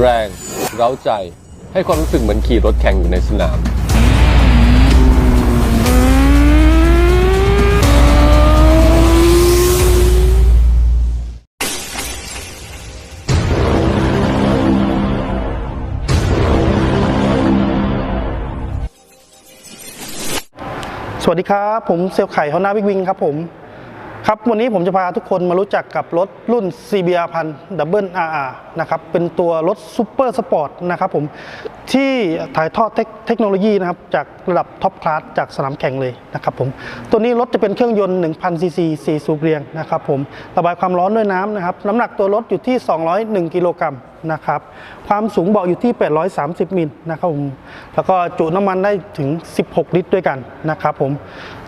แรง เร้าใจ ให้ความรู้สึกเหมือนขี่รถแข่งอยู่ในสนาม สวัสดีครับ ผมเซลลไข่ฮอนด้าบิ๊กวิงครับผม ครับวันนี้ผมจะพาทุกคนมารู้จักกับรถรุ่น CBR1000RR นะครับเป็นตัวรถซูเปอร์สปอร์ตนะครับผมที่ถ่ายทอดเทคเทคโนโลยีนะครับจากระดับท็อปคลาสจากสนามแข่งเลยนะครับผมตัวนี้รถจะเป็นเครื่องยนต์ 1,000 ซีซี4สูบเรียงนะครับผมระบายความร้อนด้วยน้ำนะครับน้ำหนักตัวรถอยู่ที่ 201 กิโลกรัม นะครับ ความสูงเบาะอยู่ที่ 830 มิลนะครับผม แล้วก็จุน้ำมันได้ถึง 16 ลิตรด้วยกันนะครับผม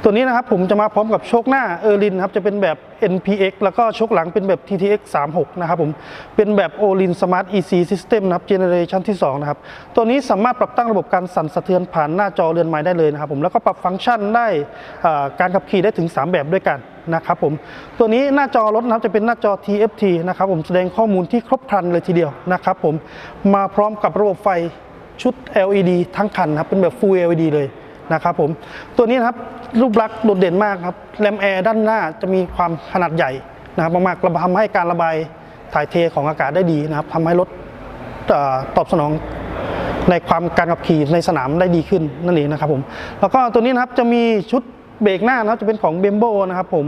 ตัวนี้นะครับผมจะมาพร้อมกับโชคหน้าเออร์ลินครับจะเป็นแบบ NPX แล้วก็โชคหลังเป็นแบบ TTX 36 นะครับผม เป็นแบบ o l i n Smart EC System นะครับเจเนเรชันที่ 2 นะครับ ตัวนี้สามารถปรับตั้งระบบการสั่นสะเทือนผ่านหน้าจอเรือนไม้ได้เลยนะครับผม แล้วก็ปรับฟังก์ชันได้การขับขี่ได้ถึง 3 แบบด้วยกัน นะครับผมตัวนี้หน้าจอรถนะครับจะเป็นหน้าจอ TFT นะครับผมแสดงข้อมูลที่ครบครันเลยทีเดียวนะครับผมมาพร้อมกับระบบไฟชุด LED ทั้งคันนะครับเป็นแบบ Full LED เลยนะครับผมตัวนี้นะครับรูปลักษณ์โดดเด่นมากครับแรมแอร์ด้านหน้าจะมีความขนาดใหญ่นะครับมากๆทำให้การระบายถ่ายเทของอากาศได้ดีนะครับทำให้รถอตอบสนองในความการขับขี่ในสนามได้ดีขึ้นนั่นเองนะครับผมแล้วก็ตัวนี้นะครับจะมีชุด เบรกหน้านะครับจะเป็นของเบมโบนะครับผม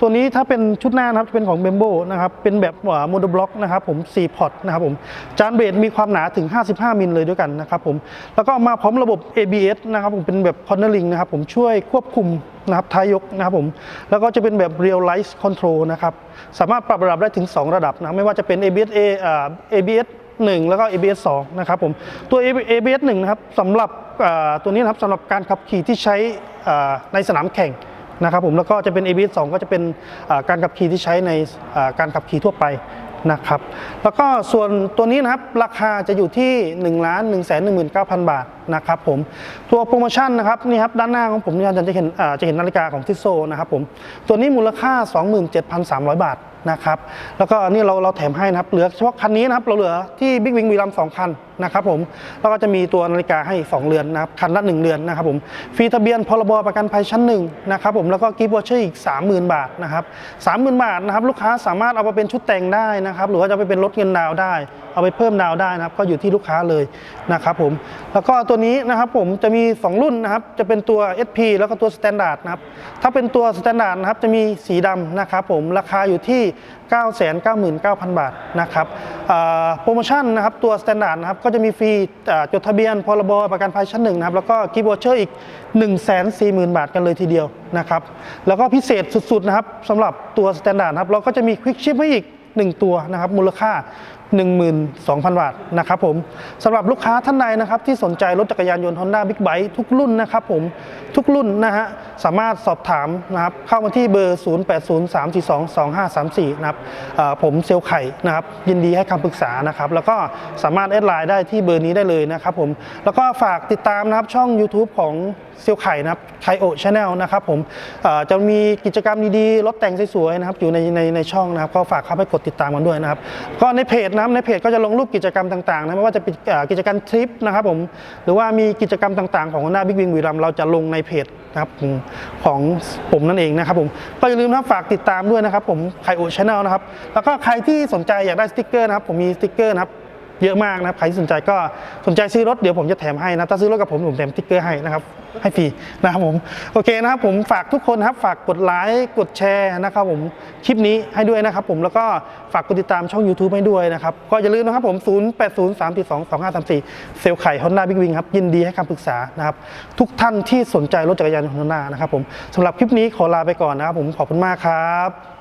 ตัวนี้ถ้าเป็นชุดหน้านะครับจะเป็นของเบมโบนะครับเป็นแบบโมโนบล็อกนะครับผม4พอร์ตนะครับผมจานเบรกมีความหนาถึง 55มิลเลยด้วยกันนะครับผมแล้วก็มาพร้อมระบบ ABS นะครับผมเป็นแบบ cornering นะครับผมช่วยควบคุมนะครับท้ายยกนะครับผมแล้วก็จะเป็นแบบ real light control นะครับสามารถปรับระดับได้ถึง 2 ระดับนะไม่ว่าจะเป็น ABS A อ่า ABS 1 แล้วก็ ABS 2นะครับผมตัว ABS 1นะครับสำหรับตัวนี้นะครับสำหรับการขับขี่ที่ใช้ในสนามแข่งนะครับผมแล้วก็จะเป็น ABS 2 ก็จะเป็นการขับขี่ที่ใช้ในการขับขี่ทั่วไปนะครับแล้วก็ส่วนตัวนี้นะครับราคาจะอยู่ที่1นึ่งล้านหนึ่งแสนหนึ่งหมื่นเก้าพันบาท นะครับผมตัวโปรโมชั่นนะครับนี่ครับด้านหน้าของผมเนี่ยจะเห็นอ่าจะเห็นนาฬิกาของทิโซนะครับผมตัวนี้มูลค่า 27,300 บาทนะครับแล้วก็นี่เราเราแถมให้นะครับเหลือเฉพาะคันนี้นะครับเราเหลือที่บิ๊กวิงวีลัมสองคันนะครับผมแล้วก็จะมีตัวนาฬิกาให้อีก2เรือนนะครับคันละ 1 เรือนนะครับผมฟรีทะเบียนพรบประกันภัยชั้นหนึ่งนะครับผมแล้วก็กิฟต์วอเชอร์อีก 30,000 บาทนะครับ30,000 บาทนะครับลูกค้าสามารถเอาไปเป็นชุดแต่งได้นะครับหรือว่าจะไปเป็นลดเงินดาวได้เอาไปเพิ่มดาวได้นะครับ ก็อยู่ที่ลูกค้าเลยนะครับผมแล้วก็ตัวนี้นะครับผมจะมี 2 รุ่นนะครับ จะเป็นตัว SP แล้วก็ตัว Standard นะครับถ้าเป็นตัว Standard นะครับจะมีสีดำนะครับผมราคาอยู่ที่ 999,000 บาทนะครับโปรโมชั่นนะครับตัว Standard นะครับก็จะมีฟรีจดทะเบียนพรบประกันภัยชั้นหนึ่งนะครับแล้วก็กิฟต์วอเชอร์อีก 140,000 บาทกันเลยทีเดียวนะครับแล้วก็พิเศษสุดๆนะครับสำหรับตัว Standard นะครับเราก็จะมีควิกชิปให้อีก 1 ตัวนะครับมูลค่า 12,000 บาทนะครับผมสำหรับลูกค้าท่านใดนะครับที่สนใจรถจักรยานยนต์ Honda Big Bike ทุกรุ่นนะครับผมทุกรุ่นนะฮะสามารถสอบถามนะครับเข้ามาที่เบอร์ 0803422534 นะครับผมเซลไข่นะครับยินดีให้คำปรึกษานะครับแล้วก็สามารถแอดไลน์ได้ที่เบอร์นี้ได้เลยนะครับผมแล้วก็ฝากติดตามนะครับช่อง YouTube ของเซลไข่นะครับไคโอชาแนลนะครับผมจะมีกิจกรรมดีๆรถแต่งสวยๆนะครับอยู่ในในในช่องนะครับก็ฝากเข้าไปกดติดตามกันด้วยนะครับก็ในเพจนะในเพจก็จะลงรูปกิจกรรมต่างๆนะไม่ว่าจะเป็นกิจกรรมทริปนะครับผมหรือว่ามีกิจกรรมต่างๆของหน้าบิ๊กวิงวีรัมเราจะลงในเพจนะครับของผมนั่นเองนะครับผมก็อย่าลืมนะฝากติดตามด้วยนะครับผมไคโอชาแนลนะครับแล้วก็ใครที่สนใจอยากได้สติกเกอร์นะครับผมมีสติกเกอร์นะครับ เยอะมากนะครับใครที่สนใจก็สนใจซื้อรถเดี๋ยวผมจะแถมให้นะถ้าซื้อรถกับผมผมแถมติ๊กเกอร์ให้นะครับให้ฟรีนะครับผมโอเคนะครับผมฝากทุกคนนะครับฝากกดไลค์กดแชร์นะครับผมคลิปนี้ให้ด้วยนะครับผมแล้วก็ฝากกดติดตามช่อง YouTube ให้ด้วยนะครับก็อย่าลืมนะครับผม 0 8 0 3 2 2 5 3 4 เซลไข่ Honda Big Wing ครับยินดีให้คำปรึกษานะครับทุกท่านที่สนใจรถจักรยานยนต์ Honda นะครับผมสำหรับคลิปนี้ขอลาไปก่อนนะครับผมขอบคุณมากครับ